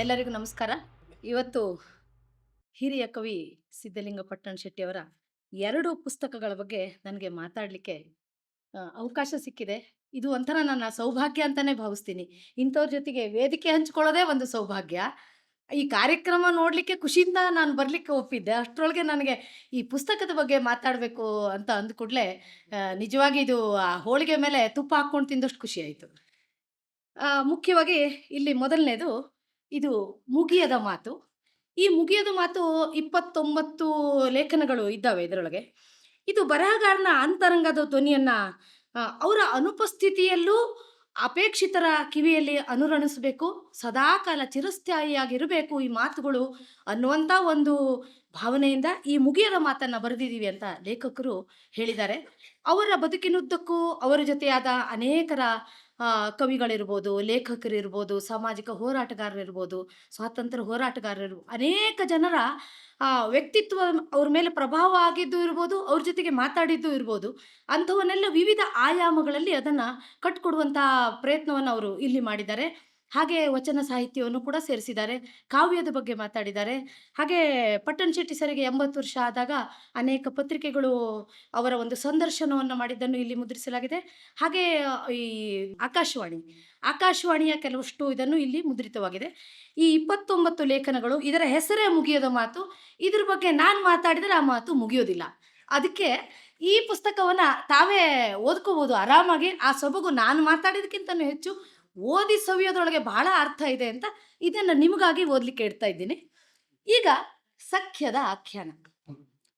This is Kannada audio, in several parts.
ಎಲ್ಲರಿಗೂ ನಮಸ್ಕಾರ. ಇವತ್ತು ಹಿರಿಯ ಕವಿ ಸಿದ್ಧಲಿಂಗ ಪಟ್ಟಣ ಶೆಟ್ಟಿಯವರ ಎರಡು ಪುಸ್ತಕಗಳ ಬಗ್ಗೆ ನನಗೆ ಮಾತಾಡಲಿಕ್ಕೆ ಅವಕಾಶ ಸಿಕ್ಕಿದೆ. ಇದು ಒಂಥರ ನನ್ನ ಸೌಭಾಗ್ಯ ಅಂತಾನೆ ಭಾವಿಸ್ತೀನಿ. ಇಂಥವ್ರ ಜೊತೆಗೆ ವೇದಿಕೆ ಹಂಚ್ಕೊಳ್ಳೋದೇ ಒಂದು ಸೌಭಾಗ್ಯ. ಈ ಕಾರ್ಯಕ್ರಮ ನೋಡಲಿಕ್ಕೆ ಖುಷಿಯಿಂದ ನಾನು ಬರಲಿಕ್ಕೆ ಒಪ್ಪಿದ್ದೆ. ಅಷ್ಟರೊಳಗೆ ನನಗೆ ಈ ಪುಸ್ತಕದ ಬಗ್ಗೆ ಮಾತಾಡಬೇಕು ಅಂತ ಅಂದ್ಕೂಡ್ಲೆ ನಿಜವಾಗಿ ಇದು ಆ ಹೋಳಿಗೆ ಮೇಲೆ ತುಪ್ಪ ಹಾಕ್ಕೊಂಡು ತಿಂದಷ್ಟು ಖುಷಿ ಆಯಿತು. ಮುಖ್ಯವಾಗಿ ಇಲ್ಲಿ ಮೊದಲನೇದು ಇದು ಮುಗಿಯದ ಮಾತು. ಈ ಮುಗಿಯದ ಮಾತು ಇಪ್ಪತ್ತೊಂಬತ್ತು ಲೇಖನಗಳು ಇದ್ದಾವೆ ಇದರೊಳಗೆ. ಇದು ಬರಹಗಾರನ ಅಂತರಂಗದ ಧ್ವನಿಯನ್ನ ಅವರ ಅನುಪಸ್ಥಿತಿಯಲ್ಲೂ ಅಪೇಕ್ಷಿತರ ಕಿವಿಯಲ್ಲಿ ಅನುರಣಿಸಬೇಕು, ಸದಾಕಾಲ ಚಿರಸ್ಥಾಯಿಯಾಗಿರಬೇಕು ಈ ಮಾತುಗಳು ಅನ್ನುವಂಥ ಒಂದು ಭಾವನೆಯಿಂದ ಈ ಮುಗಿಯದ ಮಾತನ್ನ ಬರೆದಿದ್ದೀವಿ ಅಂತ ಲೇಖಕರು ಹೇಳಿದ್ದಾರೆ. ಅವರ ಬದುಕಿನುದ್ದಕ್ಕೂ ಅವರ ಜೊತೆಯಾದ ಅನೇಕರ ಕವಿಗಳಿರ್ಬೋದು, ಲೇಖಕರಿರ್ಬೋದು, ಸಾಮಾಜಿಕ ಹೋರಾಟಗಾರರಿರ್ಬೋದು, ಸ್ವಾತಂತ್ರ್ಯ ಹೋರಾಟಗಾರರು ಅನೇಕ ಜನರ ವ್ಯಕ್ತಿತ್ವ ಅವ್ರ ಮೇಲೆ ಪ್ರಭಾವ ಆಗಿದ್ದು ಇರ್ಬೋದು, ಅವ್ರ ಜೊತೆಗೆ ಮಾತಾಡಿದ್ದು ಇರ್ಬೋದು, ಅಂಥವನ್ನೆಲ್ಲ ವಿವಿಧ ಆಯಾಮಗಳಲ್ಲಿ ಅದನ್ನು ಕಟ್ಕೊಡುವಂಥ ಪ್ರಯತ್ನವನ್ನು ಅವರು ಇಲ್ಲಿ ಮಾಡಿದ್ದಾರೆ. ಹಾಗೆ ವಚನ ಸಾಹಿತ್ಯವನ್ನು ಕೂಡ ಸೇರಿಸಿದ್ದಾರೆ, ಕಾವ್ಯದ ಬಗ್ಗೆ ಮಾತಾಡಿದ್ದಾರೆ. ಹಾಗೆ ಪಟ್ಟಣ ಶೆಟ್ಟಿ ಸರಿಗೆ ಎಂಬತ್ತು ವರ್ಷ ಆದಾಗ ಅನೇಕ ಪತ್ರಿಕೆಗಳು ಅವರ ಒಂದು ಸಂದರ್ಶನವನ್ನು ಮಾಡಿದ್ದನ್ನು ಇಲ್ಲಿ ಮುದ್ರಿಸಲಾಗಿದೆ. ಹಾಗೆ, ಈ ಆಕಾಶವಾಣಿ, ಆಕಾಶವಾಣಿಯ ಕೆಲವಷ್ಟು ಇದನ್ನು ಇಲ್ಲಿ ಮುದ್ರಿತವಾಗಿದೆ. ಈ ಇಪ್ಪತ್ತೊಂಬತ್ತು ಲೇಖನಗಳು ಇದರ ಹೆಸರೇ ಮುಗಿಯೋದ ಮಾತು, ಇದ್ರ ಬಗ್ಗೆ ನಾನು ಮಾತಾಡಿದರೆ ಆ ಮಾತು ಮುಗಿಯೋದಿಲ್ಲ. ಅದಕ್ಕೆ ಈ ಪುಸ್ತಕವನ್ನು ತಾವೇ ಓದ್ಕೋಬೋದು, ಆರಾಮಾಗಿ ಆ ಸೊಬಗು ನಾನು ಮಾತಾಡಿದಕ್ಕಿಂತ ಹೆಚ್ಚು ಓದಿ ಸವಿಯೋದ್ರೊಳಗೆ ಬಹಳ ಅರ್ಥ ಇದೆ ಅಂತ ಇದನ್ನು ನಿಮಗಾಗಿ ಓದ್ಲಿಕ್ಕೆ ಇಡ್ತಾ ಇದ್ದೀನಿ. ಈಗ ಸಖ್ಯದ ಆಖ್ಯಾನ.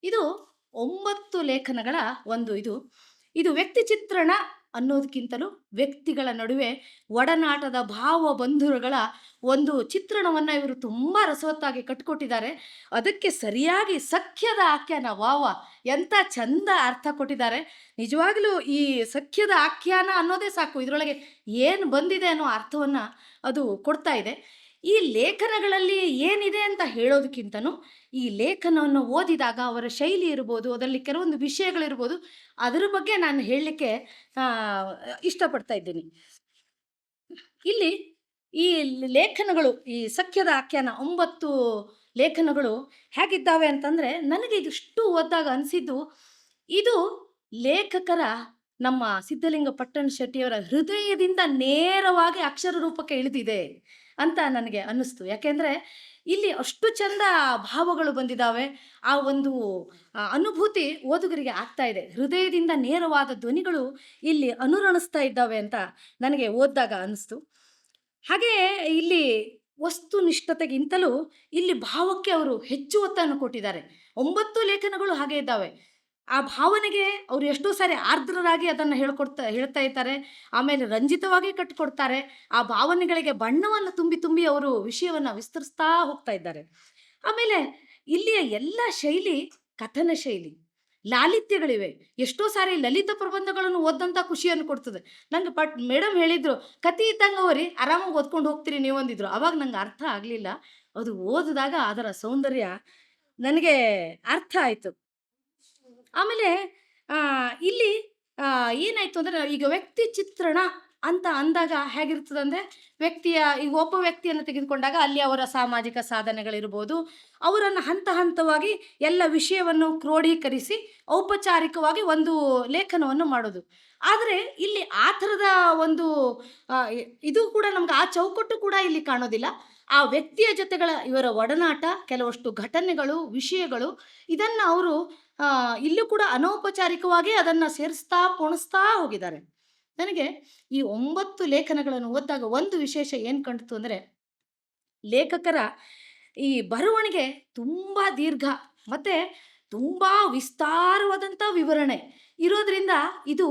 ಇದು ಒಂಬತ್ತು ಲೇಖನಗಳ ಒಂದು ಇದು. ಇದು ವ್ಯಕ್ತಿ ಚಿತ್ರಣ ಅನ್ನೋದಕ್ಕಿಂತಲೂ ವ್ಯಕ್ತಿಗಳ ನಡುವೆ ಒಡನಾಟದ ಭಾವ ಬಂಧುಗಳ ಒಂದು ಚಿತ್ರಣವನ್ನು ಇವರು ತುಂಬ ರಸವತ್ತಾಗಿ ಕಟ್ಟಿಕೊಟ್ಟಿದ್ದಾರೆ ಅದಕ್ಕೆ ಸರಿಯಾಗಿ ಸಖ್ಯದ ಆಖ್ಯಾನ ವಾವ ಎಂಥ ಚಂದ ಅರ್ಥ ಕೊಟ್ಟಿದ್ದಾರೆ. ನಿಜವಾಗಲೂ ಈ ಸಖ್ಯದ ಆಖ್ಯಾನ ಅನ್ನೋದೇ ಸಾಕು. ಇದರೊಳಗೆ ಏನು ಬಂದಿದೆ ಅನ್ನೋ ಅರ್ಥವನ್ನು ಅದು ಕೊಡ್ತಾ ಇದೆ. ಈ ಲೇಖನಗಳಲ್ಲಿ ಏನಿದೆ ಅಂತ ಹೇಳೋದಕ್ಕಿಂತನೂ ಈ ಲೇಖನವನ್ನು ಓದಿದಾಗ ಅವರ ಶೈಲಿ ಇರ್ಬೋದು, ಅದರಲ್ಲಿ ಕೆಲವೊಂದು ವಿಷಯಗಳಿರ್ಬೋದು, ಅದರ ಬಗ್ಗೆ ನಾನು ಹೇಳಲಿಕ್ಕೆ ಇಷ್ಟಪಡ್ತಾ ಇದ್ದೀನಿ. ಇಲ್ಲಿ ಈ ಲೇಖನಗಳು, ಈ ಸಖ್ಯದ ಆಖ್ಯಾನ ಒಂಬತ್ತು ಲೇಖನಗಳು ಹೇಗಿದ್ದಾವೆ ಅಂತಂದರೆ, ನನಗೆ ಇದಿಷ್ಟು ಓದಿದಾಗ ಅನಿಸಿದ್ದು, ಇದು ಲೇಖಕರ, ನಮ್ಮ ಸಿದ್ಧಲಿಂಗ ಪಟ್ಟಣ ಶೆಟ್ಟಿಯವರ ಹೃದಯದಿಂದ ನೇರವಾಗಿ ಅಕ್ಷರ ರೂಪಕ್ಕೆ ಇಳಿದಿದೆ. ಅಂತ ನನಗೆ ಅನ್ನಿಸ್ತು. ಯಾಕೆಂದರೆ ಇಲ್ಲಿ ಅಷ್ಟು ಚಂದ ಭಾವಗಳು ಬಂದಿದ್ದಾವೆ ಆ ಒಂದು ಅನುಭೂತಿ ಓದುಗರಿಗೆ ಆಗ್ತಾ ಇದೆ. ಹೃದಯದಿಂದ ನೇರವಾದ ಧ್ವನಿಗಳು ಇಲ್ಲಿ ಅನುರಣಿಸ್ತಾ ಇದ್ದಾವೆ ಅಂತ ನನಗೆ ಓದಿದಾಗ ಅನ್ನಿಸ್ತು. ಹಾಗೆಯೇ ಇಲ್ಲಿ ವಸ್ತುನಿಷ್ಠತೆಗಿಂತಲೂ ಇಲ್ಲಿ ಭಾವಕ್ಕೆ ಅವರು ಹೆಚ್ಚು ಒತ್ತನ್ನು ಕೊಟ್ಟಿದ್ದಾರೆ. ಒಂಬತ್ತು ಲೇಖನಗಳು ಹಾಗೆ ಇದ್ದಾವೆ. ಆ ಭಾವನೆಗೆ ಅವರು ಎಷ್ಟೋ ಸಾರಿ ಆರ್ದ್ರರಾಗಿ ಅದನ್ನು ಹೇಳ್ಕೊಡ್ತಾ, ಹೇಳ್ತಾ ಇದ್ದಾರೆ. ಆಮೇಲೆ ರಂಜಿತವಾಗಿ ಕಟ್ಟಿಕೊಡ್ತಾರೆ ಆ ಭಾವನೆಗಳಿಗೆ ಬಣ್ಣವನ್ನು ತುಂಬಿ ತುಂಬಿ ಅವರು ವಿಷಯವನ್ನು ವಿಸ್ತರಿಸ್ತಾ ಹೋಗ್ತಾ ಇದ್ದಾರೆ. ಆಮೇಲೆ ಇಲ್ಲಿಯ ಎಲ್ಲ ಶೈಲಿ ಕಥನ ಶೈಲಿ, ಲಾಲಿತ್ಯಗಳಿವೆ. ಎಷ್ಟೋ ಸಾರಿ ಲಲಿತ ಪ್ರಬಂಧಗಳನ್ನು ಓದಂತ ಖುಷಿಯನ್ನು ಕೊಡ್ತದೆ. ನಂಗೆ ಪಟ್ ಮೇಡಮ್ ಹೇಳಿದ್ರು ಕತಿ ಇದ್ದಂಗೆ ಅವರಿ ಆರಾಮಾಗಿ ಓದ್ಕೊಂಡು ಹೋಗ್ತೀರಿ ನೀವು ಅಂದಿದ್ರು. ಅವಾಗ ನಂಗೆ ಅರ್ಥ ಆಗಲಿಲ್ಲ. ಅದು ಓದಿದಾಗ ಅದರ ಸೌಂದರ್ಯ ನನಗೆ ಅರ್ಥ ಆಯಿತು. ಆಮೇಲೆ ಇಲ್ಲಿ ಏನಾಯಿತು ಅಂದರೆ, ಈಗ ವ್ಯಕ್ತಿ ಚಿತ್ರಣ ಅಂತ ಅಂದಾಗ ಹೇಗಿರ್ತದಂದ್ರೆ ವ್ಯಕ್ತಿಯ, ಈಗ ಒಬ್ಬ ವ್ಯಕ್ತಿಯನ್ನು ತೆಗೆದುಕೊಂಡಾಗ ಅಲ್ಲಿ ಅವರ ಸಾಮಾಜಿಕ ಸಾಧನೆಗಳಿರ್ಬೋದು, ಅವರನ್ನು ಹಂತ ಹಂತವಾಗಿ ಎಲ್ಲ ವಿಷಯವನ್ನು ಕ್ರೋಢೀಕರಿಸಿ ಔಪಚಾರಿಕವಾಗಿ ಒಂದು ಲೇಖನವನ್ನು ಮಾಡೋದು. ಆದರೆ, ಇಲ್ಲಿ ಆ ಥರದ ಒಂದು ಇದು ಕೂಡ ನಮ್ಗೆ ಆ ಚೌಕಟ್ಟು ಕೂಡ ಇಲ್ಲಿ ಕಾಣೋದಿಲ್ಲ. ಆ ವ್ಯಕ್ತಿಯ ಜೊತೆಗಳ ಇವರ ಒಡನಾಟ, ಕೆಲವಷ್ಟು ಘಟನೆಗಳು, ವಿಷಯಗಳು, ಇದನ್ನು ಅವರು ಇಲ್ಲೂ ಕೂಡ ಅನೌಪಚಾರಿಕವಾಗಿ ಅದನ್ನು ಸೇರಿಸ್ತಾ ಪೋಣಿಸ್ತಾ ಹೋಗಿದ್ದಾರೆ. ನನಗೆ ಈ ಒಂಬತ್ತು ಲೇಖನಗಳನ್ನು ಓದಿದಾಗ ಒಂದು ವಿಶೇಷ ಏನು ಕಂಡಿತು ಅಂದರೆ, ಲೇಖಕರ ಈ ಬರವಣಿಗೆ ತುಂಬ ದೀರ್ಘ ಮತ್ತು ತುಂಬ ವಿಸ್ತಾರವಾದಂಥ ವಿವರಣೆ. ಇರೋದ್ರಿಂದ ಇದು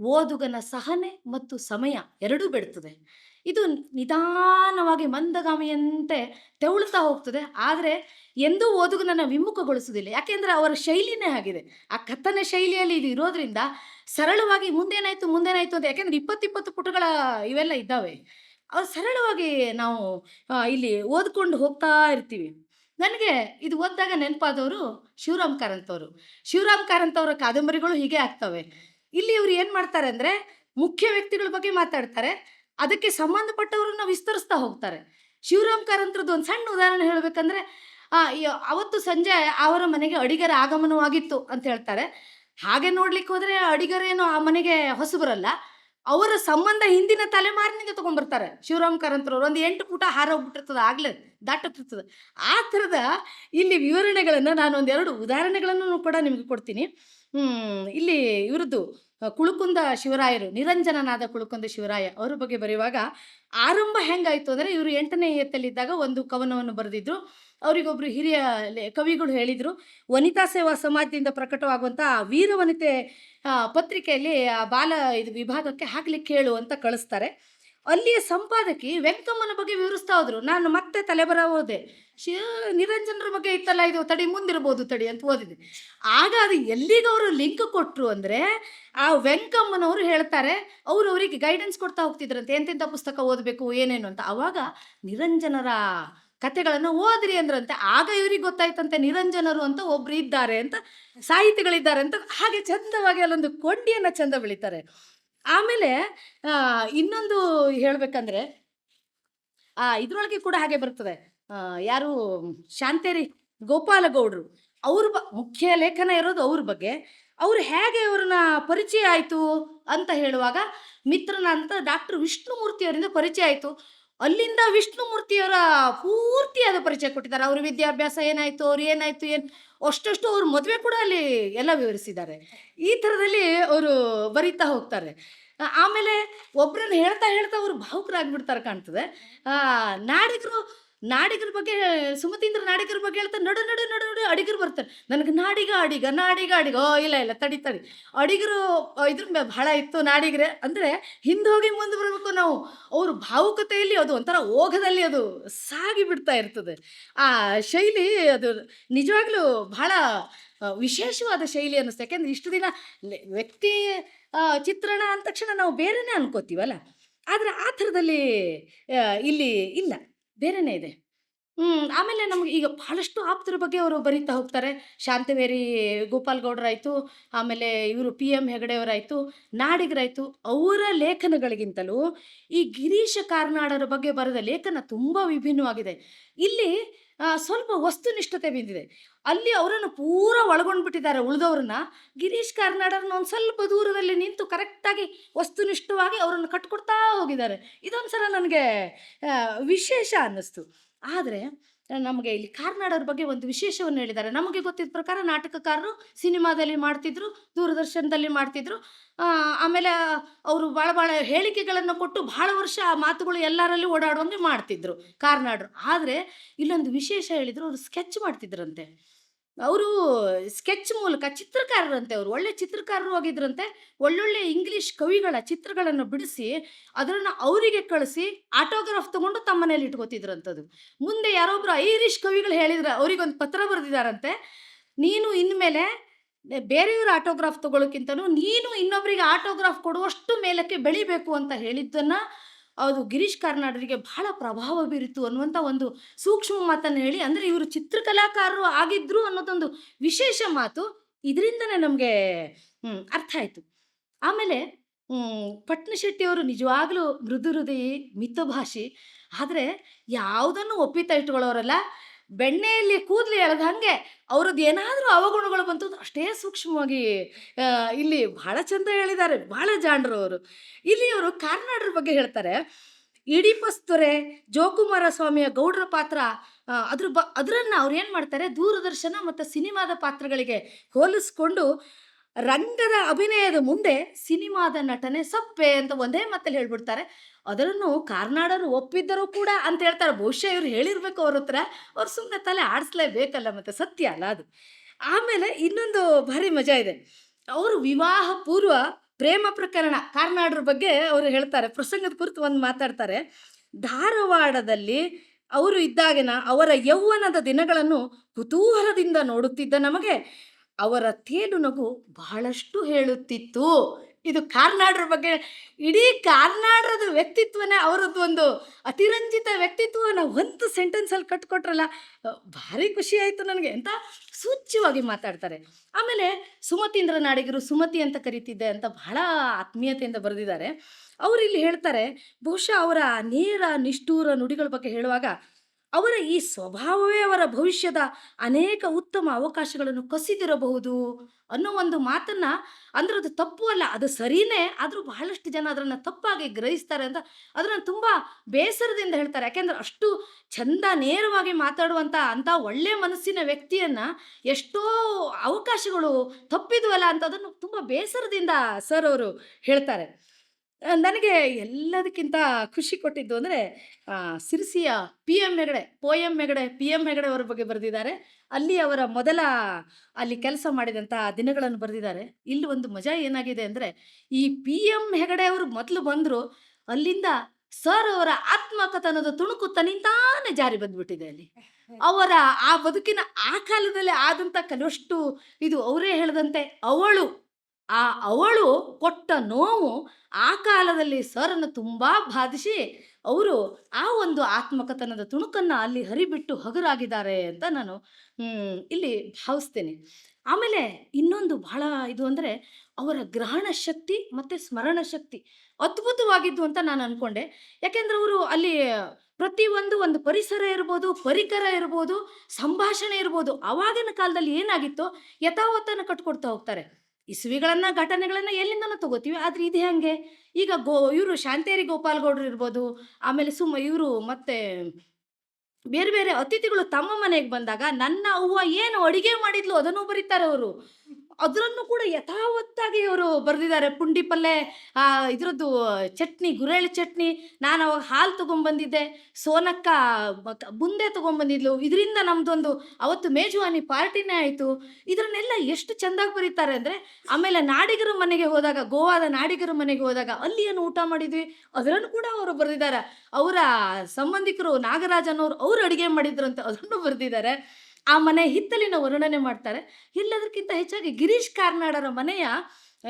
ಓದುಗನ ಸಹನೆ ಮತ್ತು ಸಮಯ ಎರಡೂ ಬಿಡ್ತದೆ ಇದು ನಿಧಾನವಾಗಿ ಮಂದಗಾಮಿಯಂತೆ ತೆವಳುತ್ತಾ ಹೋಗ್ತದೆ. ಆದರೆ ಎಂದೂ ಓದುಗನನ್ನು ವಿಮುಖಗೊಳಿಸುವುದಿಲ್ಲ. ಯಾಕೆಂದರೆ ಅವರ ಶೈಲಿನೇ ಆಗಿದೆ. ಆ ಕಥನ ಶೈಲಿಯಲ್ಲಿ ಇದು ಇರೋದ್ರಿಂದ ಸರಳವಾಗಿ ಮುಂದೇನಾಯಿತು ಮುಂದೇನಾಯಿತು ಅಂತ ಯಾಕೆಂದ್ರೆ ಇಪ್ಪತ್ತಿಪ್ಪತ್ತು ಪುಟಗಳ ಇವೆಲ್ಲ ಇದ್ದಾವೆ. ಅವ್ರು ಸರಳವಾಗಿ ನಾವು ಇಲ್ಲಿ ಓದ್ಕೊಂಡು ಹೋಗ್ತಾ ಇರ್ತೀವಿ. ನನಗೆ ಇದು ಓದಿದಾಗ ನೆನಪಾದವರು ಶಿವರಾಮ್ ಕಾರಂತ್ ಅವರು ಶಿವರಾಮ್ ಕಾರಂತ್ ಅವರ ಕಾದಂಬರಿಗಳು ಹೀಗೆ ಆಗ್ತವೆ. ಇಲ್ಲಿ ಇವರು ಏನು ಮಾಡ್ತಾರೆ ಅಂದರೆ ಮುಖ್ಯ ವ್ಯಕ್ತಿಗಳ ಬಗ್ಗೆ ಮಾತಾಡ್ತಾರೆ. ಅದಕ್ಕೆ ಸಂಬಂಧಪಟ್ಟವರನ್ನ ವಿಸ್ತರಿಸ್ತಾ ಹೋಗ್ತಾರೆ. ಶಿವರಾಮ್ ಕಾರಂತರದ್ದು ಒಂದು ಸಣ್ಣ ಉದಾಹರಣೆ ಹೇಳಬೇಕಂದ್ರೆ ಅವತ್ತು ಸಂಜೆ ಅವರ ಮನೆಗೆ ಅಡಿಗರ ಆಗಮನವಾಗಿತ್ತು ಅಂತ ಹೇಳ್ತಾರೆ. ಹಾಗೆ ನೋಡ್ಲಿಕ್ಕೆ ಹೋದ್ರೆ ಅಡಿಗರೇನು ಆ ಮನೆಗೆ ಹೊಸಬರಲ್ಲ. ಅವರ ಸಂಬಂಧ ಹಿಂದಿನ ತಲೆಮಾರಿನಿಂದ ತಗೊಂಡ್ಬರ್ತಾರೆ. ಶಿವರಾಮ್ ಕಾರಂತರವ್ರು ಒಂದು ಎಂಟು ಪುಟ ಹಾರೋಗ್ಬಿಟ್ಟಿರ್ತದೆ ಆಗ್ಲೇ ದಾಟುತ್ತಿರ್ತದೆ ಆ ಥರದ ಇಲ್ಲಿ ವಿವರಣೆಗಳನ್ನು ನಾನು ಒಂದೆರಡು ಉದಾಹರಣೆಗಳನ್ನು ಕೂಡ ನಿಮಗೆ ಕೊಡ್ತೀನಿ. ಇಲ್ಲಿ ಇವರದ್ದು ಕುಳುಕುಂದ ಶಿವರಾಯರು, ನಿರಂಜನನಾದ ಕುಳುಕುಂದ ಶಿವರಾಯ ಅವರ ಬಗ್ಗೆ ಬರೆಯುವಾಗ, ಆರಂಭ ಹೆಂಗಾಯ್ತು ಅಂದರೆ ಇವರು ಎಂಟನೇ ಎತ್ತಲ್ಲಿದ್ದಾಗ ಒಂದು ಕವನವನ್ನು ಬರೆದಿದ್ರು. ಅವರಿಗೊಬ್ಬರು ಹಿರಿಯ ಕವಿಗಳು ಹೇಳಿದರು, ವನಿತಾ ಸೇವಾ ಸಮಾಜದಿಂದ ಪ್ರಕಟವಾಗುವಂಥ ವೀರವನಿತೆ ಪತ್ರಿಕೆಯಲ್ಲಿ ಆ ಬಾಲ ಇದು ವಿಭಾಗಕ್ಕೆ ಹಾಕ್ಲಿಕ್ಕೆ ಹೇಳು ಅಂತ ಕಳಿಸ್ತಾರೆ. ಅಲ್ಲಿಯ ಸಂಪಾದಕಿ ವೆಂಕಮ್ಮನ ಬಗ್ಗೆ ವಿವರಿಸ್ತಾ ಹೋದ್ರು. ನಾನು ಮತ್ತೆ ತಲೆಬರ ಹೋದೆ ಶಿ ನಿರಂಜನರ ಬಗ್ಗೆ ಇತ್ತಲ್ಲ, ಇದು ತಡಿ ಮುಂದಿರ್ಬೋದು ತಡಿ ಅಂತ ಓದಿದೆ ಆಗ ಅದು ಎಲ್ಲಿಗೆ ಅವರು ಲಿಂಕ್ ಕೊಟ್ಟರು ಅಂದರೆ, ಆ ವೆಂಕಮ್ಮನವರು ಹೇಳ್ತಾರೆ, ಅವರು ಅವರಿಗೆ ಗೈಡೆನ್ಸ್ ಕೊಡ್ತಾ ಹೋಗ್ತಿದ್ರಂತೆ ಎಂತೆಂಥ ಪುಸ್ತಕ ಓದಬೇಕು, ಏನೇನು ಅಂತ. ಅವಾಗ ನಿರಂಜನರ ಕಥೆಗಳನ್ನು ಓದ್ರಿ ಅಂದ್ರಂತೆ. ಆಗ ಇವ್ರಿಗೆ ಗೊತ್ತಾಯ್ತಂತೆ, ನಿರಂಜನರು ಅಂತ ಒಬ್ರು ಇದ್ದಾರೆ ಅಂತ, ಸಾಹಿತಿಗಳಿದ್ದಾರೆ ಅಂತ, ಹಾಗೆ ಚಂದವಾಗಿ ಅಲ್ಲೊಂದು ಕೊಂಡಿಯನ್ನು ಚಂದ ಬೆಳಿತಾರೆ. ಆಮೇಲೆ ಇನ್ನೊಂದು ಹೇಳ್ಬೇಕಂದ್ರೆ, ಆ, ಇದ್ರೊಳಗೆ ಕೂಡ ಹಾಗೆ ಬರ್ತದೆ. ಯಾರು ಶಾಂತೇರಿ ಗೋಪಾಲಗೌಡರು, ಅವ್ರ ಬ, ಮುಖ್ಯ ಲೇಖನ ಇರೋದು ಅವ್ರ ಬಗ್ಗೆ. ಅವ್ರು ಹೇಗೆ ಅವ್ರನ್ನ ಪರಿಚಯ ಆಯಿತು ಅಂತ ಹೇಳುವಾಗ ಮಿತ್ರನಂತ ಡಾಕ್ಟರ್ ವಿಷ್ಣುಮೂರ್ತಿ ಅವರಿಂದ ಪರಿಚಯ ಆಯಿತು. ಅಲ್ಲಿಂದ ವಿಷ್ಣುಮೂರ್ತಿಯವರ ಪೂರ್ತಿಯಾದ ಪರಿಚಯ ಕೊಟ್ಟಿದ್ದಾರೆ. ಅವ್ರ ವಿದ್ಯಾಭ್ಯಾಸ ಏನಾಯ್ತು, ಅವ್ರು ಏನಾಯ್ತು, ಏನು ಅಷ್ಟಷ್ಟು ಅವ್ರ ಮದುವೆ ಕೂಡ ಅಲ್ಲಿ ಎಲ್ಲ ವಿವರಿಸಿದ್ದಾರೆ. ಈ ಥರದಲ್ಲಿ ಅವರು ಬರೀತಾ ಹೋಗ್ತಾರೆ. ಆಮೇಲೆ ಒಬ್ರನ್ನ ಹೇಳ್ತಾ ಹೇಳ್ತಾ ಅವರು ಭಾವುಕರಾಗ್ಬಿಡ್ತಾರೆ ಕಾಣ್ತದೆ. ನಾಡಿಗರು ನಾಡಿಗರ ಬಗ್ಗೆ, ಸುಮತೀಂದ್ರ ನಾಡಿಗರ ಬಗ್ಗೆ ಹೇಳ್ತಾರೆ ನಡು ನಡು ನಡು ನಡು, ಅಡಿಗರು ಬರ್ತಾರೆ. ನನಗೆ ನಾಡಿಗ ಅಡಿಗ ನಾಡಿಗ ಅಡಿಗ, ಓ, ಇಲ್ಲ ಇಲ್ಲ, ತಡಿ ತಡಿ. ಅಡಿಗರು ಇದ್ರ ಬಹಳ ಇತ್ತು ನಾಡಿಗರೆ. ಅಂದರೆ ಹಿಂದೆ ಹೋಗಿ ಮುಂದೆ ಬರಬೇಕು ನಾವು. ಅವ್ರ ಭಾವುಕತೆಯಲ್ಲಿ ಅದು ಒಂಥರ ಓಘದಲ್ಲಿ ಅದು ಸಾಗಿ ಬಿಡ್ತಾ ಇರ್ತದೆ. ಆ ಶೈಲಿ ಅದು ನಿಜವಾಗ್ಲೂ ಬಹಳ ವಿಶೇಷವಾದ ಶೈಲಿ ಅನ್ನಿಸ್ತು. ಯಾಕೆಂದ್ರೆ ಇಷ್ಟು ದಿನ ವ್ಯಕ್ತಿ ಚಿತ್ರಣ ಅಂದ ತಕ್ಷಣ ನಾವು ಬೇರೆನೇ ಅನ್ಕೋತೀವಲ್ಲ. ಆದರೆ ಆ ಥರದಲ್ಲಿ ಇಲ್ಲಿ ಇಲ್ಲ. ಬೇರೆನೇ ಇದೆ. ಆಮೇಲೆ ನಮ್ಗೆ ಈಗ ಬಹಳಷ್ಟು ಆಪ್ತರ ಬಗ್ಗೆ ಅವರು ಬರೀತಾ ಹೋಗ್ತಾರೆ. ಶಾಂತವೇರಿ ಗೋಪಾಲ್ ಗೌಡ್ರಾಯಿತು ಆಮೇಲೆ ಇವರು ಪಿ ಎಂ ಹೆಗಡೆಯವರಾಯ್ತು, ನಾಡಿಗರಾಯ್ತು, ಅವರ ಲೇಖನಗಳಿಗಿಂತಲೂ ಈ ಗಿರೀಶ ಕಾರ್ನಾಡರ ಬಗ್ಗೆ ಬರೆದ ಲೇಖನ ತುಂಬ ವಿಭಿನ್ನವಾಗಿದೆ. ಇಲ್ಲಿ ಸ್ವಲ್ಪ ವಸ್ತುನಿಷ್ಠತೆ ಬಿದ್ದಿದೆ. ಅಲ್ಲಿ ಅವರನ್ನು ಪೂರ ಒಳಗೊಂಡ್ಬಿಟ್ಟಿದ್ದಾರೆ ಉಳಿದವ್ರನ್ನ. ಗಿರೀಶ್ ಕಾರ್ನಾಡರ್ನ ಒಂದು ಸ್ವಲ್ಪ ದೂರದಲ್ಲಿ ನಿಂತು ಕರೆಕ್ಟಾಗಿ ವಸ್ತುನಿಷ್ಠವಾಗಿ ಅವರನ್ನು ಕಟ್ಕೊಡ್ತಾ ಹೋಗಿದ್ದಾರೆ. ಇದೊಂದು ಸಲ ನನಗೆ ವಿಶೇಷ ಅನ್ನಿಸ್ತು. ಆದರೆ ನಮಗೆ ಇಲ್ಲಿ ಕಾರ್ನಾಡರ ಬಗ್ಗೆ ಒಂದು ವಿಶೇಷವನ್ನು ಹೇಳಿದ್ದಾರೆ. ನಮಗೆ ಗೊತ್ತಿದ್ದ ಪ್ರಕಾರ ನಾಟಕಕಾರರು ಸಿನಿಮಾದಲ್ಲಿ ಮಾಡ್ತಿದ್ರು, ದೂರದರ್ಶನದಲ್ಲಿ ಮಾಡ್ತಿದ್ರು. ಆಮೇಲೆ ಅವರು ಭಾಳ ಭಾಳ ಹೇಳಿಕೆಗಳನ್ನು ಕೊಟ್ಟು ಭಾಳ ವರ್ಷ ಆ ಮಾತುಗಳು ಎಲ್ಲರಲ್ಲಿ ಓಡಾಡುವಂಗೆ ಮಾಡ್ತಿದ್ರು ಕಾರ್ನಾಡರು. ಆದರೆ ಇಲ್ಲೊಂದು ವಿಶೇಷ ಹೇಳಿದ್ರು, ಅವರು ಸ್ಕೆಚ್ ಮಾಡ್ತಿದ್ರಂತೆ. ಅವರು ಸ್ಕೆಚ್ ಮೂಲಕ ಚಿತ್ರಕಾರರಂತೆ ಅವರು. ಒಳ್ಳೆ ಚಿತ್ರಕಾರರು ಆಗಿದ್ರಂತೆ. ಒಳ್ಳೊಳ್ಳೆ ಇಂಗ್ಲಿಷ್ ಕವಿಗಳ ಚಿತ್ರಗಳನ್ನು ಬಿಡಿಸಿ ಅದನ್ನು ಅವರಿಗೆ ಕಳಿಸಿ ಆಟೋಗ್ರಾಫ್ ತಗೊಂಡು ತಮ್ಮ ಮನೇಲಿ ಇಟ್ಕೋತಿದ್ರಂಥದ್ದು ಮುಂದೆ ಯಾರೊಬ್ರು ಐರಿಷ್ ಕವಿಗಳು ಹೇಳಿದ್ರೆ ಅವರಿಗೊಂದು ಪತ್ರ ಬರೆದಿದ್ದಾರಂತೆ ನೀನು ಇನ್ಮೇಲೆ ಬೇರೆಯವ್ರ ಆಟೋಗ್ರಾಫ್ ತಗೊಳ್ಳೋಕ್ಕಿಂತನೂ ನೀನು ಇನ್ನೊಬ್ಬರಿಗೆ ಆಟೋಗ್ರಾಫ್ ಕೊಡುವಷ್ಟು ಮೇಲಕ್ಕೆ ಬೆಳಿಬೇಕು ಅಂತ ಹೇಳಿದ್ದನ್ನು ಅದು ಗಿರೀಶ್ ಕಾರ್ನಾಡರಿಗೆ ಬಹಳ ಪ್ರಭಾವ ಬೀರಿತು ಅನ್ನುವಂಥ ಒಂದು ಸೂಕ್ಷ್ಮ ಮಾತನ್ನು ಹೇಳಿ, ಅಂದರೆ ಇವರು ಚಿತ್ರಕಲಾಕಾರರು ಆಗಿದ್ರು ಅನ್ನೋದೊಂದು ವಿಶೇಷ ಮಾತು. ಇದರಿಂದನೇ ನಮಗೆ ಅರ್ಥ ಆಯಿತು. ಆಮೇಲೆ ಪಟ್ನಶೆಟ್ಟಿಯವರು ನಿಜವಾಗ್ಲೂ ಮೃದು ಹೃದಯಿ ಮಿತಭಾಷಿ. ಆದರೆ, ಯಾವುದನ್ನು ಒಪ್ಪಿತ ಇಟ್ಕೊಳ್ಳೋರಲ್ಲ ಬೆಣ್ಣೆಯಲ್ಲಿ ಕೂದಲು ಎಳೆದ ಹಾಗೆ ಅವ್ರದ್ದು ಏನಾದರೂ ಅವಗುಣಗಳು ಬಂತು ಅಷ್ಟೇ ಸೂಕ್ಷ್ಮವಾಗಿ ಇಲ್ಲಿ ಬಹಳ ಚಂದ ಹೇಳಿದ್ದಾರೆ, ಬಹಳ ಜಾಣರು ಅವರು. ಇಲ್ಲಿ ಅವರು ಕಾರ್ನಾಡ್ರ ಬಗ್ಗೆ ಹೇಳ್ತಾರೆ. ಇಡಿಪಸ್ ದೊರೆ ಜೋಕುಮಾರ ಸ್ವಾಮಿಯ ಗೌಡ್ರ ಪಾತ್ರ ಅದ್ರ ಬ, ಅದರನ್ನು ಅವ್ರು ಏನು ಮಾಡ್ತಾರೆ, ದೂರದರ್ಶನ ಮತ್ತು ಸಿನಿಮಾದ ಪಾತ್ರಗಳಿಗೆ ಹೋಲಿಸ್ಕೊಂಡು ರಂಗದ ಅಭಿನಯದ ಮುಂದೆ ಸಿನಿಮಾದ ನಟನೆ ಸಪ್ಪೆ ಅಂತ ಒಂದೇ ಮಾತಲ್ಲಿ ಹೇಳ್ಬಿಡ್ತಾರೆ. ಅದರನ್ನು ಕಾರ್ನಾಡರು ಒಪ್ಪಿದ್ದರೂ ಕೂಡ ಅಂತ ಹೇಳ್ತಾರೆ. ಬಹುಶಃ ಇವ್ರು ಹೇಳಿರ್ಬೇಕು ಅವ್ರ ಹತ್ರ. ಅವ್ರು ಸುಮ್ಮನೆ ತಲೆ ಆಡಿಸ್ಲೇಬೇಕಲ್ಲ ಮತ್ತೆ ಸತ್ಯ ಅಲ್ಲ ಅದು. ಆಮೇಲೆ ಇನ್ನೊಂದು ಭಾರಿ ಮಜಾ ಇದೆ. ಅವರು ವಿವಾಹ ಪೂರ್ವ ಪ್ರೇಮ ಪ್ರಕರಣ ಕಾರ್ನಾಡರ ಬಗ್ಗೆ ಅವರು ಹೇಳ್ತಾರೆ. ಪ್ರಸಂಗದ ಕುರಿತು ಒಂದು ಮಾತಾಡ್ತಾರೆ. ಧಾರವಾಡದಲ್ಲಿ ಅವರು ಇದ್ದಾಗಿನ ಅವರ ಯೌವನದ ದಿನಗಳನ್ನು ಕುತೂಹಲದಿಂದ ನೋಡುತ್ತಿದ್ದ ನಮಗೆ ಅವರ ತೇಲು ನಗು ಬಹಳಷ್ಟು ಹೇಳುತ್ತಿತ್ತು. ಇದು ಕಾರ್ನಾಡ್ರ ಬಗ್ಗೆ, ಇಡೀ ಕಾರ್ನಾಡ್ರದ ವ್ಯಕ್ತಿತ್ವನೇ ಅವರದ್ದು ಒಂದು ಅತಿರಂಜಿತ ವ್ಯಕ್ತಿತ್ವನ ಒಂದು ಸೆಂಟೆನ್ಸಲ್ಲಿ ಕಟ್ಕೊಟ್ರಲ್ಲ. ಭಾರಿ ಖುಷಿ ಆಯಿತು ನನಗೆ. ಅಂತ ಸೂಚ್ಯವಾಗಿ ಮಾತಾಡ್ತಾರೆ. ಆಮೇಲೆ ಸುಮತೀಂದ್ರ ನಾಡಿಗರು ಸುಮತಿ ಅಂತ ಕರಿತಿದ್ದೆ ಅಂತ ಬಹಳ ಆತ್ಮೀಯತೆಯಿಂದ ಬರೆದಿದ್ದಾರೆ. ಅವರು ಇಲ್ಲಿ ಹೇಳ್ತಾರೆ, ಬಹುಶಃ ಅವರ ನೇರ ನಿಷ್ಠೂರ ನುಡಿಗಳ ಬಗ್ಗೆ ಹೇಳುವಾಗ ಅವರ ಈ ಸ್ವಭಾವವೇ ಅವರ ಭವಿಷ್ಯದ ಅನೇಕ ಉತ್ತಮ ಅವಕಾಶಗಳನ್ನು ಕಸಿದಿರಬಹುದು ಅನ್ನೋ ಒಂದು ಮಾತನ್ನ ಅಂದ್ರೆ ಅದು ತಪ್ಪು ಅಲ್ಲ, ಅದು ಸರಿನೇ, ಆದರೂ ಬಹಳಷ್ಟು ಜನ ಅದನ್ನು ತಪ್ಪಾಗಿ ಗ್ರಹಿಸ್ತಾರೆ ಅಂತ ಅದನ್ನು ತುಂಬ ಬೇಸರದಿಂದ ಹೇಳ್ತಾರೆ. ಯಾಕೆಂದ್ರೆ ಅಷ್ಟು ಚಂದ ನೇರವಾಗಿ ಮಾತಾಡುವಂಥ ಅಂಥ ಒಳ್ಳೆ ಮನಸ್ಸಿನ ವ್ಯಕ್ತಿಯನ್ನ ಎಷ್ಟೋ ಅವಕಾಶಗಳು ತಪ್ಪಿದ್ವಲ್ಲ ಅಂತ ಅದನ್ನು ತುಂಬ ಬೇಸರದಿಂದ ಸರ್ ಅವರು ಹೇಳ್ತಾರೆ. ನನಗೆ ಎಲ್ಲದಕ್ಕಿಂತ ಖುಷಿ ಕೊಟ್ಟಿದ್ದು ಅಂದರೆ ಸಿರಿಸಿಯ ಪಿ ಎಂ ಹೆಗಡೆ, ಪೋಯಂ ಹೆಗಡೆ ಪಿ ಎಂ ಹೆಗಡೆ ಅವರ ಬಗ್ಗೆ ಬರೆದಿದ್ದಾರೆ. ಅಲ್ಲಿ ಅವರ ಮೊದಲ, ಅಲ್ಲಿ ಕೆಲಸ ಮಾಡಿದಂಥ ದಿನಗಳನ್ನು ಬರೆದಿದ್ದಾರೆ. ಇಲ್ಲಿ ಒಂದು ಮಜಾ ಏನಾಗಿದೆ ಅಂದರೆ, ಈ ಪಿ ಎಂ ಹೆಗಡೆ ಅವರು ಮೊದಲು ಬಂದರು, ಅಲ್ಲಿಂದ ಸರ್ ಅವರ ಆತ್ಮಕಥನದ ತುಣುಕು ತನಿಂತಾನೆ ಜಾರಿ ಬಂದ್ಬಿಟ್ಟಿದೆ ಅಲ್ಲಿ. ಅವರ ಆ ಬದುಕಿನ ಆ ಕಾಲದಲ್ಲಿ ಆದಂಥ ಕೆಲವಷ್ಟು ಇದು ಅವರೇ ಹೇಳಿದಂತೆ, ಅವಳು ಆ ಅವಳು ಕೊಟ್ಟ ನೋವು ಆ ಕಾಲದಲ್ಲಿ ಸರನ್ನು ತುಂಬ ಬಾಧಿಸಿ ಅವರು ಆ ಒಂದು ಆತ್ಮಕಥನದ ತುಣುಕನ್ನು ಅಲ್ಲಿ ಹರಿಬಿಟ್ಟು ಹಗುರಾಗಿದ್ದಾರೆ ಅಂತ ನಾನು ಇಲ್ಲಿ ಭಾವಿಸ್ತೇನೆ. ಆಮೇಲೆ ಇನ್ನೊಂದು ಬಹಳ ಇದು ಅಂದರೆ ಅವರ ಗ್ರಹಣ ಶಕ್ತಿ ಮತ್ತು ಸ್ಮರಣ ಶಕ್ತಿ ಅದ್ಭುತವಾಗಿದ್ದು ಅಂತ ನಾನು ಅನ್ಕೊಂಡೆ. ಯಾಕೆಂದ್ರೆ ಅವರು ಅಲ್ಲಿ ಪ್ರತಿಯೊಂದು ಒಂದು ಪರಿಸರ ಇರ್ಬೋದು, ಪರಿಕರ ಇರ್ಬೋದು, ಸಂಭಾಷಣೆ ಇರ್ಬೋದು, ಆವಾಗಿನ ಕಾಲದಲ್ಲಿ ಏನಾಗಿತ್ತೋ ಯಥಾವತ್ತನ್ನು ಕಟ್ಕೊಡ್ತಾ ಹೋಗ್ತಾರೆ. ಇಸುವಿಗಳನ್ನ, ಘಟನೆಗಳನ್ನ ಎಲ್ಲಿಂದನೂ ತಗೋತೀವಿ. ಆದ್ರೆ ಇದು ಹೆಂಗೆ? ಈಗ ಗೋ, ಇವರು ಶಾಂತೇರಿ ಗೋಪಾಲ್ ಗೌಡ್ರು ಇರ್ಬೋದು, ಆಮೇಲೆ ಸುಮ್ಮ ಇವರು ಮತ್ತೆ ಬೇರೆ ಬೇರೆ ಅತಿಥಿಗಳು ತಮ್ಮ ಮನೆಗೆ ಬಂದಾಗ ನನ್ನ ಅವ್ವ ಏನು ಅಡಿಗೆ ಮಾಡಿದ್ಲು ಅದನ್ನು ಬರೀತಾರೆ ಅವರು. ಅದರನ್ನು ಕೂಡ ಯಥಾವತ್ತಾಗಿ ಅವರು ಬರೆದಿದ್ದಾರೆ. ಪುಂಡಿ ಪಲ್ಲೆ ಇದ್ರದ್ದು ಚಟ್ನಿ ಗುರೇಳಿ ಚಟ್ನಿ. ನಾನು ಅವಾಗ ಹಾಲು ತೊಗೊಂಬಂದಿದ್ದೆ. ಸೋನಕ್ಕ ಬುಂದೆ ತೊಗೊಂಬಂದಿದ್ಲು. ಇದರಿಂದ ನಮ್ದೊಂದು ಅವತ್ತು ಮೇಜುವಾನಿ ಪಾರ್ಟಿನೇ ಆಯಿತು. ಇದನ್ನೆಲ್ಲ ಎಷ್ಟು ಚೆಂದಾಗಿ ಬರೀತಾರೆ ಅಂದರೆ, ಆಮೇಲೆ ನಾಡಿಗರ ಮನೆಗೆ ಹೋದಾಗ, ಗೋವಾದ ನಾಡಿಗರ ಮನೆಗೆ ಹೋದಾಗ ಅಲ್ಲಿ ಏನು ಊಟ ಮಾಡಿದ್ವಿ. ಅದರನ್ನು ಕೂಡ ಅವರು ಬರೆದಿದ್ದಾರೆ. ಅವರ ಸಂಬಂಧಿಕರು ನಾಗರಾಜನವರು ಅವರು ಅಡುಗೆ ಅಂತ ಅದನ್ನು ಬರೆದಿದ್ದಾರೆ. ಆ ಮನೆ ಹಿತ್ತಲಿನ ವರ್ಣನೆ ಮಾಡ್ತಾರೆ. ಇಲ್ಲದಕ್ಕಿಂತ ಹೆಚ್ಚಾಗಿ ಗಿರೀಶ್ ಕಾರ್ನಾಡರ ಮನೆಯ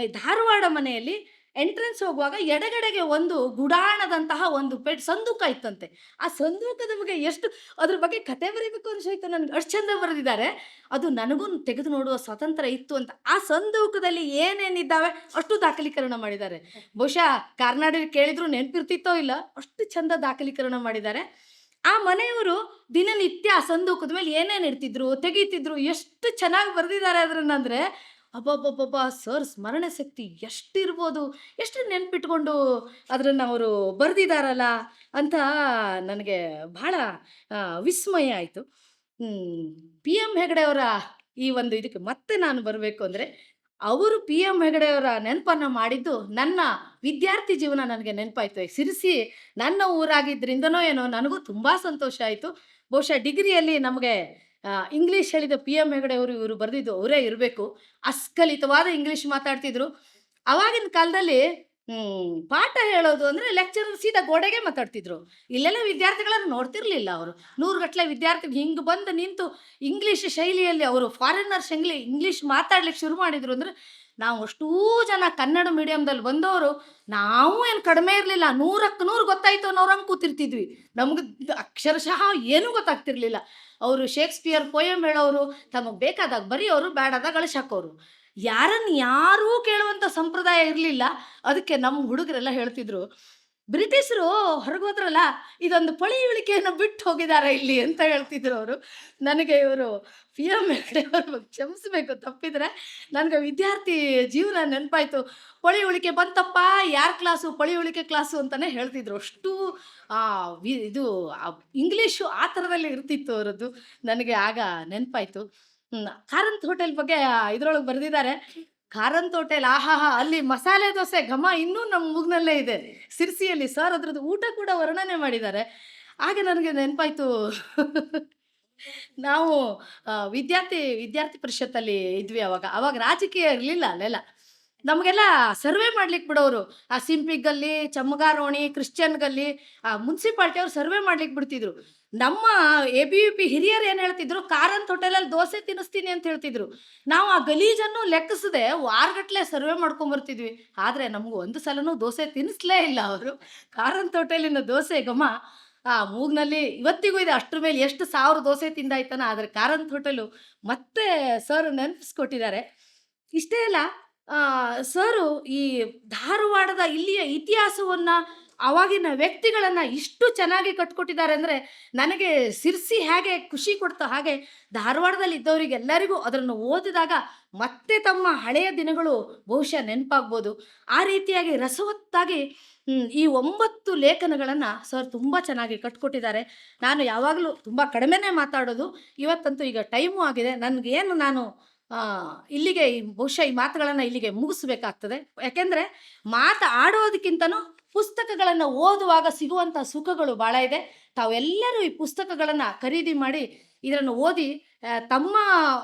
ಧಾರವಾಡ ಮನೆಯಲ್ಲಿ ಎಂಟ್ರೆನ್ಸ್ ಹೋಗುವಾಗ ಎಡಗಡೆಗೆ ಒಂದು ಗುಡಾಣದಂತಹ ಒಂದು ಪೆಟ್ ಸಂದೂಕ ಇತ್ತಂತೆ. ಆ ಸಂದೂಕದ ಬಗ್ಗೆ ಎಷ್ಟು, ಅದ್ರ ಬಗ್ಗೆ ಕತೆ ಬರೀಬೇಕು ಅನ್ಸೋಯ್ತು ನನಗೆ. ಅಷ್ಟು ಚಂದ ಬರೆದಿದ್ದಾರೆ. ಅದು ನನಗೂ ತೆಗೆದು ನೋಡುವ ಸ್ವಾತಂತ್ರ್ಯ ಇತ್ತು ಅಂತ. ಆ ಸಂದೂಕದಲ್ಲಿ ಏನೇನಿದ್ದಾವೆ ಅಷ್ಟು ದಾಖಲೀಕರಣ ಮಾಡಿದ್ದಾರೆ. ಬಹುಶಃ ಕಾರ್ನಾಡಿಗೆ ಕೇಳಿದ್ರು ನೆನಪಿರ್ತಿತ್ತೋ ಇಲ್ಲ, ಅಷ್ಟು ಚಂದ ದಾಖಲೀಕರಣ ಮಾಡಿದ್ದಾರೆ. ಆ ಮನೆಯವರು ದಿನನಿತ್ಯ ಆ ಸಂದೂಕದ ಮೇಲೆ ಏನೇನು ಇಡ್ತಿದ್ರು, ತೆಗಿತಿದ್ರು, ಎಷ್ಟು ಚೆನ್ನಾಗಿ ಬರೆದಿದ್ದಾರೆ ಅದ್ರನ್ನಂದ್ರೆ, ಅಬ್ಬಬ್ಬಬ್ಬಬ್ಬ, ಸರ್ ಸ್ಮರಣ ಶಕ್ತಿ ಎಷ್ಟಿರ್ಬೋದು, ಎಷ್ಟು ನೆನ್ಪಿಟ್ಕೊಂಡು ಅದನ್ನು ಅವರು ಬರೆದಿದ್ದಾರಲ್ಲ ಅಂತ ನನಗೆ ಬಹಳ ವಿಸ್ಮಯ ಆಯಿತು. ಪಿ ಎಂ ಹೆಗಡೆ ಅವರ ಈ ಒಂದು ಇದಕ್ಕೆ ಮತ್ತೆ ನಾನು ಬರಬೇಕು ಅಂದರೆ ಅವರು ಪಿ ಎಂ ಹೆಗಡೆಯವರ ನೆನಪನ್ನು ಮಾಡಿದ್ದು ನನ್ನ ವಿದ್ಯಾರ್ಥಿ ಜೀವನ ನನಗೆ ನೆನಪಾಯ್ತು. ಸಿರಿಸಿ ನನ್ನ ಊರಾಗಿದ್ದರಿಂದನೋ ಏನೋ ನನಗೂ ತುಂಬ ಸಂತೋಷ ಆಯಿತು. ಬಹುಶಃ ಡಿಗ್ರಿಯಲ್ಲಿ ನಮಗೆ ಇಂಗ್ಲೀಷ್ ಹೇಳಿದ ಪಿ ಎಂ ಹೆಗಡೆಯವರು ಇವರು ಬರೆದಿದ್ದು ಅವರೇ ಇರಬೇಕು. ಅಸ್ಖಲಿತವಾದ ಇಂಗ್ಲೀಷ್ ಮಾತಾಡ್ತಿದ್ರು. ಅವಾಗಿನ ಕಾಲದಲ್ಲಿ ಹ್ಮ್, ಪಾಠ ಹೇಳೋದು ಅಂದ್ರೆ ಲೆಕ್ಚರರ್ ಸೀದಾ ಗೋಡೆಗೆ ಮಾತಾಡ್ತಿದ್ರು. ಇಲ್ಲೆಲ್ಲ ವಿದ್ಯಾರ್ಥಿಗಳನ್ನು ನೋಡ್ತಿರ್ಲಿಲ್ಲ ಅವರು. ನೂರುಗಟ್ಟಲೆ ವಿದ್ಯಾರ್ಥಿಗಳು ಹಿಂಗೆ ಬಂದು ನಿಂತು ಇಂಗ್ಲೀಷ್ ಶೈಲಿಯಲ್ಲಿ ಅವರು ಫಾರಿನರ್ ಶೈಲಿ ಇಂಗ್ಲೀಷ್ ಮಾತಾಡ್ಲಿಕ್ಕೆ ಶುರು ಮಾಡಿದ್ರು ಅಂದ್ರೆ ನಾವು ಅಷ್ಟೂ ಜನ ಕನ್ನಡ ಮೀಡಿಯಮ್ದಲ್ಲಿ ಬಂದವರು ನಾವು ಏನು ಕಡಿಮೆ ಇರಲಿಲ್ಲ. ನೂರಕ್ಕೆ ನೂರು ಗೊತ್ತಾಯ್ತು ಅನ್ನೋರಂಗೆ ಕೂತಿರ್ತಿದ್ವಿ. ನಮ್ಗೆ ಅಕ್ಷರಶಃ ಏನೂ ಗೊತ್ತಾಗ್ತಿರ್ಲಿಲ್ಲ. ಅವರು ಶೇಕ್ಸ್ಪಿಯರ್ ಪೋಯಮ್ ಹೇಳೋರು ತಮಗೆ ಬೇಕಾದಾಗ ಬರೀ ಅವರು ಬೇಡಾದಾಗ ಅಳಿಸಾಕೋರು ಯಾರನ್ನು ಯಾರೂ ಕೇಳುವಂಥ ಸಂಪ್ರದಾಯ ಇರಲಿಲ್ಲ. ಅದಕ್ಕೆ ನಮ್ಮ ಹುಡುಗರೆಲ್ಲ ಹೇಳ್ತಿದ್ರು, ಬ್ರಿಟಿಷರು ಹೊರಗೆ ಹೋದ್ರಲ್ಲ, ಇದೊಂದು ಪಳಿಯುಳಿಕೆಯನ್ನು ಬಿಟ್ಟು ಹೋಗಿದ್ದಾರೆ ಇಲ್ಲಿ ಅಂತ ಹೇಳ್ತಿದ್ರು ಅವರು. ನನಗೆ ಇವರು ಪಿ ಎಂ ಹೆಗ್ಡೆ ಅವರು ಕ್ಷಮಿಸಬೇಕು, ತಪ್ಪಿದ್ರೆ ನನಗೆ ವಿದ್ಯಾರ್ಥಿ ಜೀವನ ನೆನಪಾಯ್ತು. ಉಳಿಕೆ ಬಂತಪ್ಪ, ಯಾರ ಕ್ಲಾಸು? ಉಳಿಕೆ ಕ್ಲಾಸು ಅಂತಲೇ ಹೇಳ್ತಿದ್ರು. ಅಷ್ಟು ಇದು ಇಂಗ್ಲೀಷು ಆ ಥರದಲ್ಲಿ ಇರ್ತಿತ್ತು ಅವರದ್ದು. ನನಗೆ ಆಗ ನೆನಪಾಯ್ತು. ಕಾರಂತ್ ಹೋಟೆಲ್ ಬಗ್ಗೆ ಇದ್ರೊಳಗೆ ಬರೆದಿದ್ದಾರೆ. ಕಾರಂತ್ ಹೋಟೆಲ್, ಆಹಾಹಾ, ಅಲ್ಲಿ ಮಸಾಲೆ ದೋಸೆ, ಘಮ ಇನ್ನೂ ನಮ್ಮ ಮೂಗ್ನಲ್ಲೇ ಇದೆ. ಸಿರ್ಸಿಯಲ್ಲಿ ಸರ್ ಅದ್ರದ್ದು ಊಟ ಕೂಡ ವರ್ಣನೆ ಮಾಡಿದ್ದಾರೆ. ಆಗ ನನಗೆ ನೆನಪಾಯ್ತು. ನಾವು ವಿದ್ಯಾರ್ಥಿ ವಿದ್ಯಾರ್ಥಿ ಪರಿಷತ್ತಲ್ಲಿ ಇದ್ವಿ ಅವಾಗ. ಅವಾಗ ರಾಜಕೀಯ ಇರಲಿಲ್ಲ ಅಲ್ಲೆಲ್ಲ. ನಮಗೆಲ್ಲ ಸರ್ವೆ ಮಾಡ್ಲಿಕ್ಕೆ ಬಿಡೋರು. ಆ ಸಿಂಪಿಗ್ ಗಲ್ಲಿ ಚಮ್ಮಗಾರೋಣಿ ಕ್ರಿಶ್ಚಿಯನ್ ಗಲ್ಲಿ ಆ ಮುನ್ಸಿಪಾಲ್ಟಿ ಅವ್ರು ಸರ್ವೆ ಮಾಡ್ಲಿಕ್ಕೆ ಬಿಡ್ತಿದ್ರು. ನಮ್ಮ ಎ ಬಿ ಯು ಪಿ ಹಿರಿಯರು ಏನು ಹೇಳ್ತಿದ್ರು? ಕಾರಂತ್ ಹೋಟೆಲಲ್ಲಿ ದೋಸೆ ತಿನ್ನಿಸ್ತೀನಿ ಅಂತ ಹೇಳ್ತಿದ್ರು. ನಾವು ಆ ಗಲೀಜನ್ನು ಲೆಕ್ಕಿಸದೆ ವಾರಗಟ್ಲೆ ಸರ್ವೆ ಮಾಡ್ಕೊಂಬರ್ತಿದ್ವಿ ಆದರೆ ನಮಗೂ ಒಂದು ಸಲನೂ ದೋಸೆ ತಿನ್ನಿಸ್ಲೇ ಇಲ್ಲ ಅವರು. ಕಾರಂತ ಹೋಟೆಲಿನ ದೋಸೆ, ಘಮ. ಆ ಮೂಗ್ನಲ್ಲಿ ಇವತ್ತಿಗೂ ಇದೆ. ಅಷ್ಟ್ರ ಮೇಲೆ ಎಷ್ಟು ಸಾವಿರ ದೋಸೆ ತಿಂದಾಯ್ತಾನ. ಆದರೆ ಕಾರನ್ ಹೋಟೆಲು ಮತ್ತೆ ಸರ್ ನೆನಪಿಸ್ಕೊಟ್ಟಿದ್ದಾರೆ. ಇಷ್ಟೇ ಅಲ್ಲ ಸರು ಈ ಧಾರವಾಡದ ಇಲ್ಲಿಯ ಇತಿಹಾಸವನ್ನ ಅವಾಗಿನ ವ್ಯಕ್ತಿಗಳನ್ನ ಇಷ್ಟು ಚೆನ್ನಾಗಿ ಕಟ್ಕೊಟ್ಟಿದ್ದಾರೆ ಅಂದ್ರೆ ನನಗೆ ಸಿರ್ಸಿ ಹೇಗೆ ಖುಷಿ ಕೊಡ್ತಾ ಹಾಗೆ ಧಾರವಾಡದಲ್ಲಿ ಇದ್ದವರಿಗೆಲ್ಲರಿಗೂ ಅದನ್ನು ಓದಿದಾಗ ಮತ್ತೆ ತಮ್ಮ ಹಳೆಯ ದಿನಗಳು ಬಹುಶಃ ನೆನಪಾಗ್ಬೋದು. ಆ ರೀತಿಯಾಗಿ ರಸವತ್ತಾಗಿ ಈ ಒಂಬತ್ತು ಲೇಖನಗಳನ್ನು ಸರ್ ತುಂಬ ಚೆನ್ನಾಗಿ ಕಟ್ಕೊಟ್ಟಿದ್ದಾರೆ. ನಾನು ಯಾವಾಗಲೂ ತುಂಬ ಕಡಿಮೆನೇ ಮಾತಾಡೋದು. ಇವತ್ತಂತೂ ಈಗ ಟೈಮು ಆಗಿದೆ. ನನಗೇನು ನಾನು ಇಲ್ಲಿಗೆ ಬಹುಶಃ ಈ ಮಾತುಗಳನ್ನು ಇಲ್ಲಿಗೆ ಮುಗಿಸ್ಬೇಕಾಗ್ತದೆ. ಯಾಕೆಂದರೆ ಮಾತು ಆಡೋದಕ್ಕಿಂತನೂ ಪುಸ್ತಕಗಳನ್ನು ಓದುವಾಗ ಸಿಗುವಂಥ ಸುಖಗಳು ಭಾಳ ಇದೆ. ತಾವೆಲ್ಲರೂ ಈ ಪುಸ್ತಕಗಳನ್ನು ಖರೀದಿ ಮಾಡಿ ಇದನ್ನು ಓದಿ ತಮ್ಮ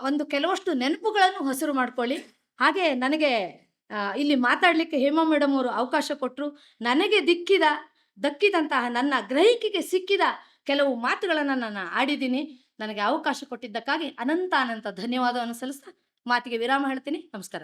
ಒಂದು ಕೆಲವಷ್ಟು ನೆನಪುಗಳನ್ನು ಹಸಿರು ಮಾಡ್ಕೊಳ್ಳಿ. ಹಾಗೆ ನನಗೆ ಇಲ್ಲಿ ಮಾತಾಡಲಿಕ್ಕೆ ಹೇಮಾ ಮೇಡಮ್ ಅವರು ಅವಕಾಶ ಕೊಟ್ಟರು ನನಗೆ ದಿಕ್ಕಿದ, ದಕ್ಕಿದಂತಹ ನನ್ನ ಗ್ರಹಿಕೆಗೆ ಸಿಕ್ಕಿದ ಕೆಲವು ಮಾತುಗಳನ್ನು ನಾನು ಆಡಿದ್ದೀನಿ. ನನಗೆ ಅವಕಾಶ ಕೊಟ್ಟಿದ್ದಕ್ಕಾಗಿ ಅನಂತ ಅನಂತ ಧನ್ಯವಾದವನ್ನು ಸಲ್ಲಿಸ್ತಾ ಮಾತಿಗೆ ವಿರಾಮ ಹೇಳ್ತೀನಿ. ನಮಸ್ಕಾರ.